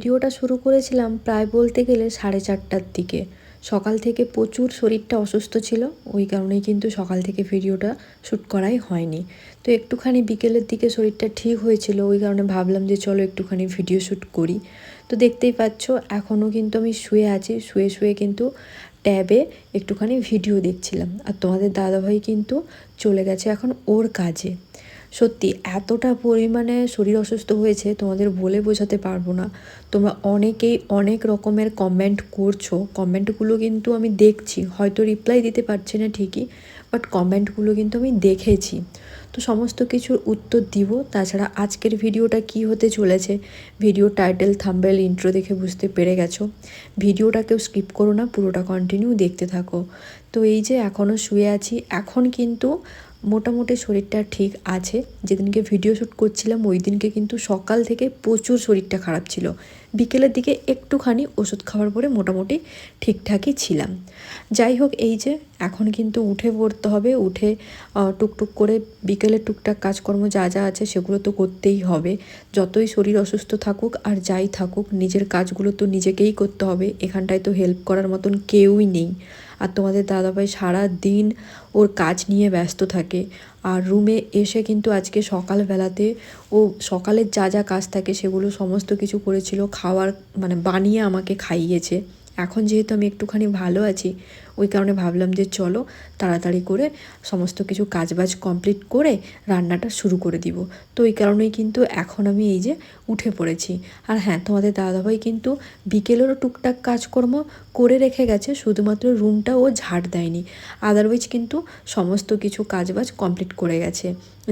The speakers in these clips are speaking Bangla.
ভিডিওটা শুরু করেছিলাম প্রায় বলতে গেলে সাড়ে চারটার দিকে। সকাল থেকে প্রচুর শরীরটা অসুস্থ ছিল, ওই কারণেই কিন্তু সকাল থেকে ভিডিওটা শ্যুট করাই হয়নি। তো একটুখানি বিকেলের দিকে শরীরটা ঠিক হয়েছিল, ওই কারণে ভাবলাম যে চলো একটুখানি ভিডিও শ্যুট করি। তো দেখতেই পাচ্ছ, এখনও কিন্তু আমি শুয়ে আছি, শুয়ে শুয়ে কিন্তু ট্যাবে একটুখানি ভিডিও দেখছিলাম। আর তোমাদের দাদাভাই কিন্তু চলে গেছে এখন ওর কাজে। সত্যি, এতটা পরিমাণে শরীর অসুস্থ হয়েছে তোমাদের বলে বোঝাতে পারব না। তোমরা অনেকেই অনেক রকমের কমেন্ট করছ। কমেন্টগুলো কিন্তু আমি দেখছি। হয়তো রিপ্লাই দিতে পারছি না ঠিকই বাট কমেন্টগুলো কিন্তু আমি দেখেছি। তো সমস্ত কিছুর উত্তর দিব। তাছাড়া আজকের ভিডিওটা কি হতে চলেছে ভিডিও টাইটেল থাম্বেল ইন্ট্রো দেখে বুঝতে পেরে গেছো। ভিডিওটা কেউ স্কিপ করো না, পুরোটা কন্টিনিউ দেখতে থাকো। তো এই যে এখনও শুয়ে আছি, এখন কিন্তু মোটামুটি শরীরটা ঠিক আছে। যেদিনকে ভিডিও শ্যুট করছিলাম ওই দিনকে কিন্তু সকাল থেকে প্রচুর শরীরটা খারাপ ছিল। বিকেলের দিকে একটুখানি ওষুধ খাওয়ার পরে মোটামুটি ঠিকঠাকই ছিলাম। যাই হোক, এই যে এখন কিন্তু উঠে পড়তে হবে, উঠে টুকটুক করে বিকেলে টুকটাক কাজকর্ম যা যা আছে সেগুলো তো করতেই হবে। যতই শরীর অসুস্থ থাকুক আর যাই থাকুক, নিজের কাজগুলো তো নিজেকেই করতে হবে। এখানটায় তো হেল্প করার মতন কেউই নেই। আর তোমাদের দাদাভাই সারা দিন ওর কাজ নিয়ে ব্যস্ত থাকে। আর রুমে এসে কিন্তু আজকে সকালবেলাতে ও সকালের যা যা কাজ থাকে সেগুলো সমস্ত কিছু করেছিল, খাওয়ার মানে বানিয়ে আমাকে খাইয়েছে। এখন যেহেতু আমি একটুখানি ভালো আছি ওই কারণে ভাবলাম যে চলো তাড়াতাড়ি করে সমস্ত কিছু কাজবাজ কমপ্লিট করে রান্নাটা শুরু করে দিব। তো ওই কারণেই কিন্তু এখন আমি এই যে উঠে পড়েছি। আর হ্যাঁ তোমাদের দাদাভাই কিন্তু বিকেলেরও টুকটাক কাজকর্ম করে রেখে গেছে, শুধুমাত্র রুমটা ও ঝাড় দেয়নি। আদারওয়াইজ কিন্তু সমস্ত কিছু কাজবাজ কমপ্লিট করে গেছে।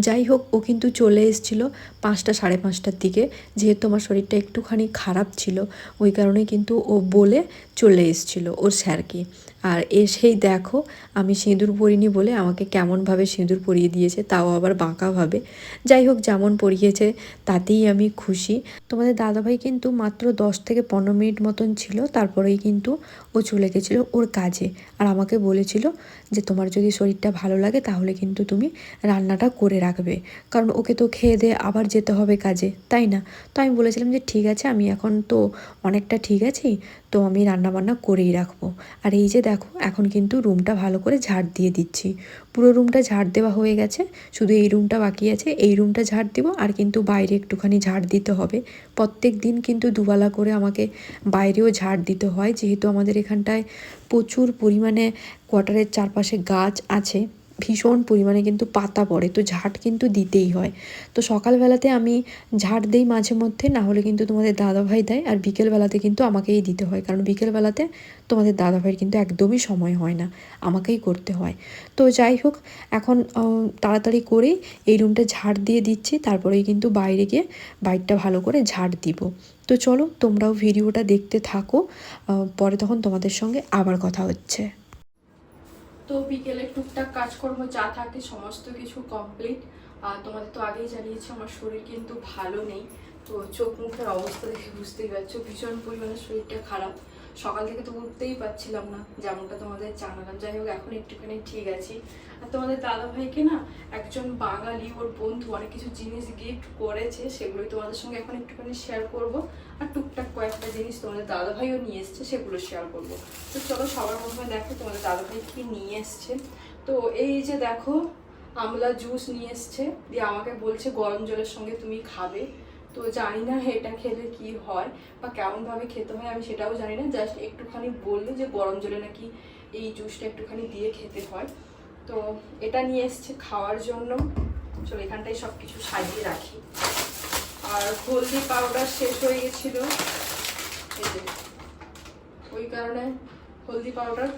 যাই হোক, ও কিন্তু চলে এসেছিল পাঁচটা, সাড়ে পাঁচটার দিকে, যেহেতু আমার শরীরটা একটুখানি খারাপ ছিল, ওই কারণে কিন্তু ও বলে চলে এসেছিল ওর স্যারকে। আর এসেই দেখো, আমি সিঁদুর পরিনি বলে আমাকে কেমনভাবে সিঁদুর পরিয়ে দিয়েছে, তাও আবার বাঁকাভাবে যাই হোক, যেমন পরিয়েছে, তাতেই আমি খুশি। তোমাদের দাদাভাই কিন্তু মাত্র দশ থেকে পনেরো মিনিট মতন ছিল, তারপরেই কিন্তু ও চলে গেছিল ওর কাজে। আর আমাকে বলেছিল যে, তোমার যদি শরীরটা ভালো লাগে তাহলে কিন্তু তুমি রান্নাটা করে রাখবে। কারণ ওকে তো খেয়ে দিয়ে আবার যেতে হবে কাজে, তাই না? তো আমি বলেছিলাম যে, ঠিক আছে, আমি এখন তো অনেকটা ঠিক আছি, তো আমি রান্না বান্না করেই রাখব। আর এই যে দেখো, এখন কিন্তু রুমটা ভালো করে ঝাড় দিয়ে দিচ্ছি। পুরো রুমটা ঝাড় দেওয়া হয়ে গেছে। শুধু এই রুমটা বাকি আছে, এই রুমটা ঝাড় দিব আর কিন্তু বাইরে একটুখানি ঝাড় দিতে হবে। প্রত্যেক দিন কিন্তু দুবেলা করে আমাকে বাইরেও ঝাড় দিতে হয়। যেহেতু আমাদের এখানটায় প্রচুর পরিমাণে কোয়ার্টারের চারপাশে গাছ আছে ভীষণ পরিমাণে কিন্তু পাতা পড়ে, তো ঝাড় কিন্তু দিতেই হয়। তো সকালবেলাতে আমি ঝাড় দিই মাঝে মধ্যে, না হলে কিন্তু তোমাদের দাদাভাই দেয়, আর বিকেলবেলাতে কিন্তু আমাকেই দিতে হয়, কারণ বিকেলবেলাতে তোমাদের দাদাভাইয়ের কিন্তু একদমই সময় হয় না, আমাকেই করতে হয়। তো যাই হোক, এখন তাড়াতাড়ি করেই এই রুমটা ঝাড় দিয়ে দিচ্ছি, তারপরেই কিন্তু বাইরে গিয়ে বাইকটা ভালো করে ঝাড় দিব। তো চলো, তোমরাও ভিডিওটা দেখতে থাকো পরে তখন তোমাদের সঙ্গে আবার কথা হচ্ছে। তো বিকেলে টুকটাক কাজকর্ম যা থাকে সমস্ত কিছু কমপ্লিট আর তোমাদের তো আগেই জানিয়েছি, আমার শরীর কিন্তু ভালো নেই। তো চোখ মুখের অবস্থা দেখে বুঝতেই পারছ, ভীষণ পরিমাণে শরীরটা খারাপ। সকাল থেকে তো উঠতেই পারছিলাম না, যেমনটা তোমাদের জানালাম। যাই হোক, এখন একটুখানি ঠিক আছি। আর তোমাদের দাদা ভাইকে না একজন বাঙালি, ওর বন্ধু অনেক কিছু জিনিস গিফট করেছে, সেগুলোই তোমাদের সঙ্গে এখন একটুখানি শেয়ার করব। আর টুকটাক কয়েকটা জিনিস তোমাদের দাদা ভাইও নিয়ে এসছে, সেগুলো শেয়ার করব। তো চলো, সবার প্রথমে দেখো তোমাদের দাদা ভাই কি নিয়ে এসছে। তো এই যে দেখো, আমলা জুস নিয়ে এসছে। দিয়ে আমাকে বলছে, গরম জলের সঙ্গে তুমি খাবে। তো জানি না এটা খেলে কি হয় বা কেমনভাবে খেতে হয়, আমি সেটাও জানি না। জাস্ট একটুখানি বলল যে গরম জলে নাকি এই জুসটা একটুখানি দিয়ে খেতে হয়। তো এটা নিয়ে এসছে খাওয়ার জন্য। চলো এখানটায় সব কিছু সাজিয়ে রাখি। আর হলদি পাউডার শেষ হয়ে গেছিল। ওই কারণে হলদি পাউডার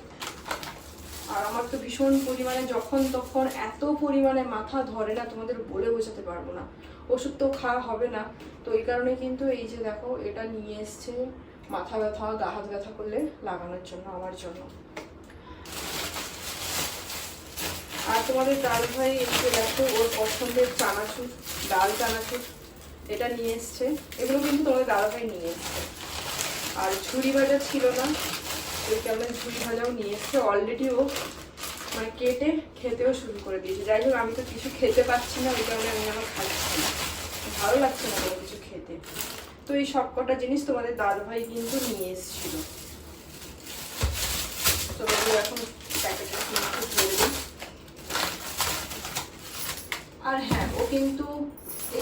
আর আমার তো ভীষণ পরিমাণে যখন তখন এত পরিমাণে মাথা ধরে না, তোমাদের বলে বোঝাতে পারব না। ওষুধ তো খাওয়া হবে না। তো এই কারণে কিন্তু এই যে দেখো, এটা নিয়ে এসছে মাথা ব্যথা, গা হাত ব্যথা করলে লাগানোর জন্য, আমার জন্য। আর তোমাদের ডাল ভাই যে দেখো, ওর পছন্দের চানাচুর, ডাল চানাচুর, এটা নিয়ে এসছে। এগুলো কিন্তু তোমাদের দাদা ভাই নিয়ে এসছে। আর ঝুড়ি ভাজা ছিল না ওই কারণে ঝুড়ি ভাজাও নিয়ে এসছে। অলরেডি ও মানে কেটে খেতেও শুরু করে দিয়েছে। যাই হোক, আমি তো কিছু খেতে পাচ্ছি না, ওই কারণে আমি আমার খাচ্ছি না। ভালো লাগছে না কোনো কিছু খেতে। তো এই সবকটা জিনিস তোমাদের দাদাভাই কিন্তু নিয়ে এসেছিল। তো এখন প্যাকেটে কিন্তু। আর হ্যাঁ ও কিন্তু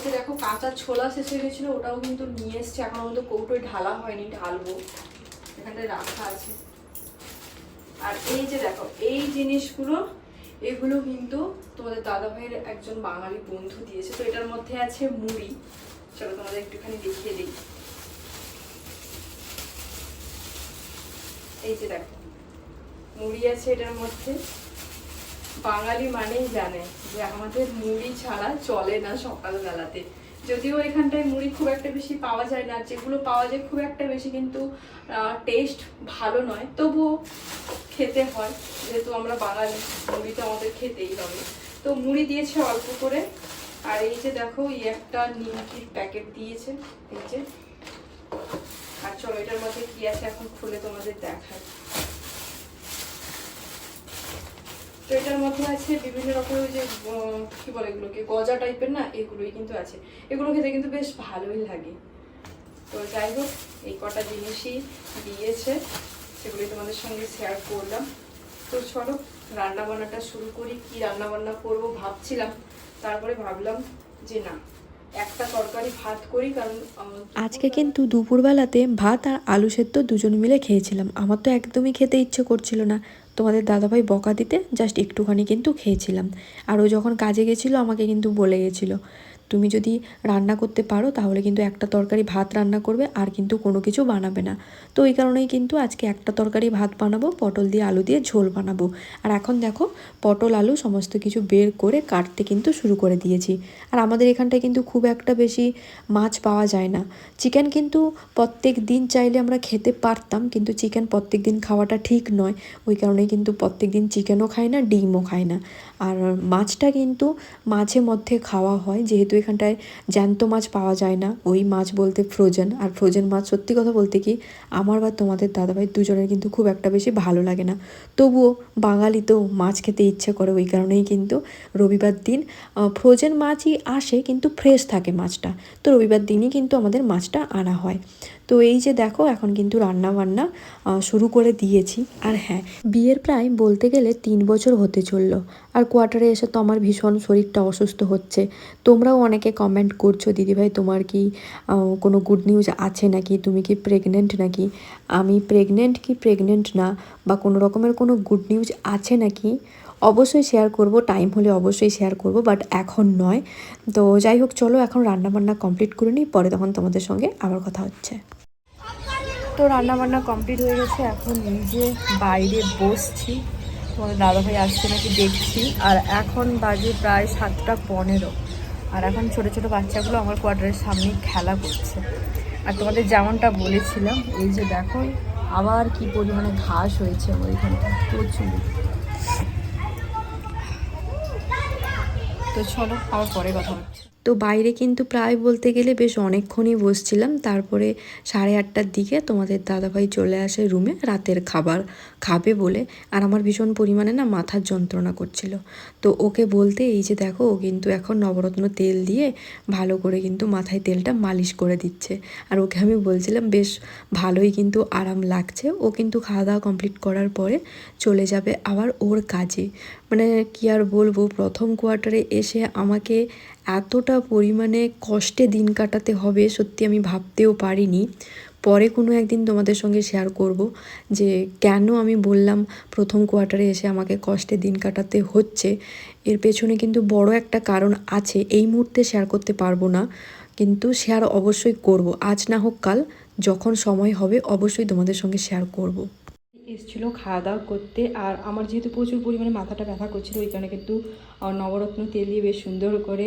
যে দেখো কাঁচা ছোলা শেষ হয়ে গেছিল, ওটাও কিন্তু নিয়ে এসছে। এখন আমাদের কৌটোয় ঢালা হয়নি, ঢালবো। এখানটায় রাখা আছে। আর এই যে দেখো, এই জিনিসগুলো, এগুলো কিন্তু তোমাদের দাদা ভাইয়ের একজন বাঙালি বন্ধু দিয়েছে। তো এটার মধ্যে আছে মুড়ি। চলো তোমাদের একটুখানি দেখিয়ে দিই। এই যে দেখো, মুড়ি আছে এটার মধ্যে। বাঙালি মানেই জানে যে আমাদের মুড়ি ছাড়া চলে না সকালবেলাতে। যদিও এখানটায় মুড়ি খুব একটা বেশি পাওয়া যায় না, যেগুলো পাওয়া যায় খুব একটা বেশি কিন্তু টেস্ট ভালো নয়। তবুও খেতে হয়, যেহেতু আমরা বাঙালি, মুড়ি তো আমাদের খেতেই হবে। তো মুড়ি দিয়েছে অল্প করে, আর এই যে দেখো, এই একটা নিমকির প্যাকেট দিয়েছে, এই যে। আর চলো, এটার মধ্যে কি আছে এখন খুলে তোমাদের দেখাই। তো এটার মধ্যে আছে বিভিন্ন রকমের ওই যে কি বলে এগুলোকে, গজা টাইপের না, এগুলোই কিন্তু আছে। এগুলো খেতে কিন্তু বেশ ভালোই লাগে। তো যাই হোক, এই কটা জিনিসই দিয়েছে সেগুলি তোমাদের সঙ্গে শেয়ার করলাম। তো চলো, রান্নাবান্নাটা শুরু করি। কি রান্না বান্না করব ভাবছিলাম, তারপরে ভাবলাম যে না, একটা তরকারি ভাত করি, কারণ আজকে কিন্তু দুপুরবেলাতে ভাত আর আলু সেদ্ধ দুজন মিলে খেয়েছিলাম। আমার তো একদমই খেতে ইচ্ছে করছিল না। তোমাদের দাদাভাই বকা দিতে জাস্ট একটুখানি কিন্তু খেয়েছিলাম। আর ও যখন কাজে গেছিল, আমাকে কিন্তু বলে গেছিল তুমি যদি রান্না করতে পারো, তাহলে কিন্তু একটা তরকারি ভাত রান্না করবে, আর কিন্তু কোনো কিছু বানাবে না। তো ওই কারণেই কিন্তু আজকে একটা তরকারি ভাত বানাবো, পটল দিয়ে আলু দিয়ে ঝোল বানাবো। আর এখন দেখো, পটল, আলু সমস্ত কিছু বের করে কাটতে কিন্তু শুরু করে দিয়েছি। আর আমাদের এখানটায় কিন্তু খুব একটা বেশি মাছ পাওয়া যায় না। চিকেন কিন্তু প্রত্যেক দিন চাইলে আমরা খেতে পারতাম, কিন্তু চিকেন প্রত্যেক দিন খাওয়াটা ঠিক নয়। ওই কারণেই কিন্তু প্রত্যেক দিন চিকেনও খাই না, ডিমও খাই না। আর মাছটা কিন্তু মাঝে মধ্যে খাওয়া হয়, যেহেতু এখানটায় জ্যান্ত মাছ পাওয়া যায় না। ওই মাছ বলতে ফ্রোজেন আর ফ্রোজেন মাছ সত্যি কথা বলতে কি, আমার বা তোমাদের দাদাভাই দুজনের কিন্তু খুব একটা বেশি ভালো লাগে না। তবুও বাঙালি তো মাছ খেতে ইচ্ছে করে, ওই কারণেই কিন্তু রবিবার দিন ফ্রোজেন মাছই আসে কিন্তু ফ্রেশ থাকে মাছটা। তো রবিবার দিনই কিন্তু আমাদের মাছটা আনা হয়। তো এই যে দেখো, এখন কিন্তু রান্না বান্না শুরু করে দিয়েছি। আর হ্যাঁ বিয়ের প্রায় বলতে গেলে তিন বছর হতে চলল। আর কোয়ার্টারে এসে তো আমার ভীষণ শরীরটা অসুস্থ হচ্ছে। তোমরাও অনেকে কমেন্ট করছ, দিদিভাই, তোমার কি কোনো গুড নিউজ আছে নাকি? তুমি কি প্রেগনেন্ট নাকি? আমি প্রেগনেন্ট কি প্রেগনেন্ট না, বা কোনো রকমের কোনো গুড নিউজ আছে নাকি? অবশ্যই শেয়ার করব টাইম হলে অবশ্যই শেয়ার করব বাট এখন নয়। তো যাই হোক, চলো এখন রান্নাবান্না কমপ্লিট করে নিই, পরে তখন তোমাদের সঙ্গে আবার কথা হচ্ছে। তো রান্নাবান্না কমপ্লিট হয়ে গেছে, এখন নিজে বাইরে বসছি। দাদাভাই আসছে নাকি দেখছি, আর এখন বাজে প্রায় সাতটা পনেরো। আর এখন ছোট ছোট বাচ্চাগুলো আমার কোয়ার্টারের সামনে খেলা করছে। আর তোমাদের যেমনটা বলেছিলাম, এই যে দেখো, আবার কি পরিমাণে ঘাস হয়েছে ওইখানটা প্রচুর। তো চলো, আবার পরে কথা হচ্ছে। তো বাইরে কিন্তু প্রায় বলতে গেলে বেশ অনেকক্ষণই বসছিলাম। তারপরে সাড়ে আটটার দিকে তোমাদের দাদাভাই চলে আসে রুমে রাতের খাবার খাবে বলে। আর আমার ভীষণ পরিমাণে না মাথার যন্ত্রণা করছিল। তো ওকে বলতে এই যে দেখো, ও কিন্তু এখন নবরত্ন তেল দিয়ে ভালো করে কিন্তু মাথায় তেলটা মালিশ করে দিচ্ছে। আর ওকে আমি বলছিলাম, বেশ ভালোই কিন্তু আরাম লাগছে। ও কিন্তু খাওয়া দাওয়া কমপ্লিট করার পরে চলে যাবে আবার ওর কাজে। মানে কি আর বলব, প্রথম কোয়ার্টারে এসে আমাকে এতটা পরিমাণে কষ্টে দিন কাটাতে হবে, সত্যি আমি ভাবতেও পারিনি। পরে কোনো একদিন তোমাদের সঙ্গে শেয়ার করব যে কেন আমি বললাম প্রথম কোয়ার্টারে এসে আমাকে কষ্টে দিন কাটাতে হচ্ছে। এর পেছনে কিন্তু বড় একটা কারণ আছে, এই মুহূর্তে শেয়ার করতে পারব না, কিন্তু শেয়ার অবশ্যই করব। আজ না হোক কাল, যখন সময় হবে অবশ্যই তোমাদের সঙ্গে শেয়ার করব। এসেছিল খাওয়া দাওয়া করতে। আর আমার যেহেতু প্রচুর পরিমাণে মাথাটা ব্যথা করছিল, ওই কারণে কিন্তু নবরত্ন তেল দিয়ে বেশ সুন্দর করে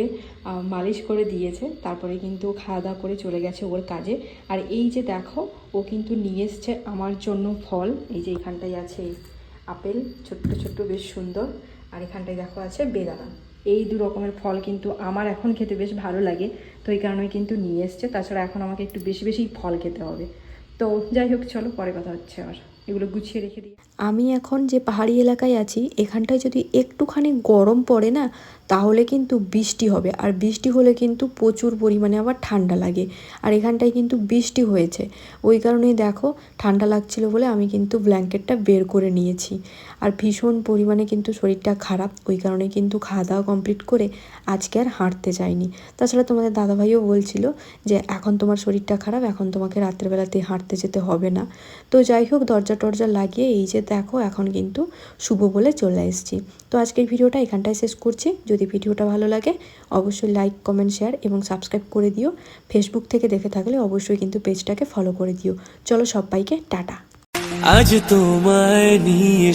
মালিশ করে দিয়েছে। তারপরে কিন্তু খাওয়া দাওয়া করে চলে গেছে ওর কাজে। আর এই যে দেখো, ও কিন্তু নিয়ে এসছে আমার জন্য ফল। এই যে এখানটায় আছে আপেল, ছোট্ট ছোট্ট, বেশ সুন্দর। আর এখানটায় দেখো আছে বেদানা। এই দু রকমের ফল কিন্তু আমার এখন খেতে বেশ ভালো লাগে। তো এই কারণে কিন্তু নিয়ে এসছে। তাছাড়া এখন আমাকে একটু বেশি বেশি ফল খেতে হবে। তো যাই হোক, চলো পরে কথা হচ্ছে আমার এগুলো গুছিয়ে রেখে দিই। আমি এখন যে পাহাড়ি এলাকায় আছি, এখানটায় যদি একটুখানি গরম পড়ে না তাহলে কিন্তু বৃষ্টি হবে। আর বৃষ্টি হলে কিন্তু প্রচুর পরিমাণে আবার ঠান্ডা লাগে। আর এখানটায় কিন্তু বৃষ্টি হয়েছে। ওই কারণেই দেখো, ঠান্ডা লাগছিল বলে আমি কিন্তু ব্ল্যাঙ্কেটটা বের করে নিয়েছি। আর ভীষণ পরিমাণে কিন্তু শরীরটা খারাপ, ওই কারণে কিন্তু খাওয়া দাওয়া কমপ্লিট করে আজকে আর হাঁটতে যাইনি। তাছাড়া তোমাদের দাদাভাইও বলছিল যে, এখন তোমার শরীরটা খারাপ, এখন তোমাকে রাত্রেবেলাতে হাঁটতে যেতে হবে না। তো যাই হোক, দরজা টরজা লাগিয়ে এই যে দেখো, এখন কিন্তু শুভ বলে চলে এসেছি। তো আজকের ভিডিওটা এখানটায় শেষ করছি। যদি ভিডিওটা ভালো লাগে, অবশ্যই লাইক কমেন্ট শেয়ার এবং সাবস্ক্রাইব করে দিও। ফেসবুক থেকে দেখে থাকলে অবশ্যই কিন্তু পেজটাকে ফলো করে দিও। চলো সবাইকে টাটা। আজ তোমায় নিয়ে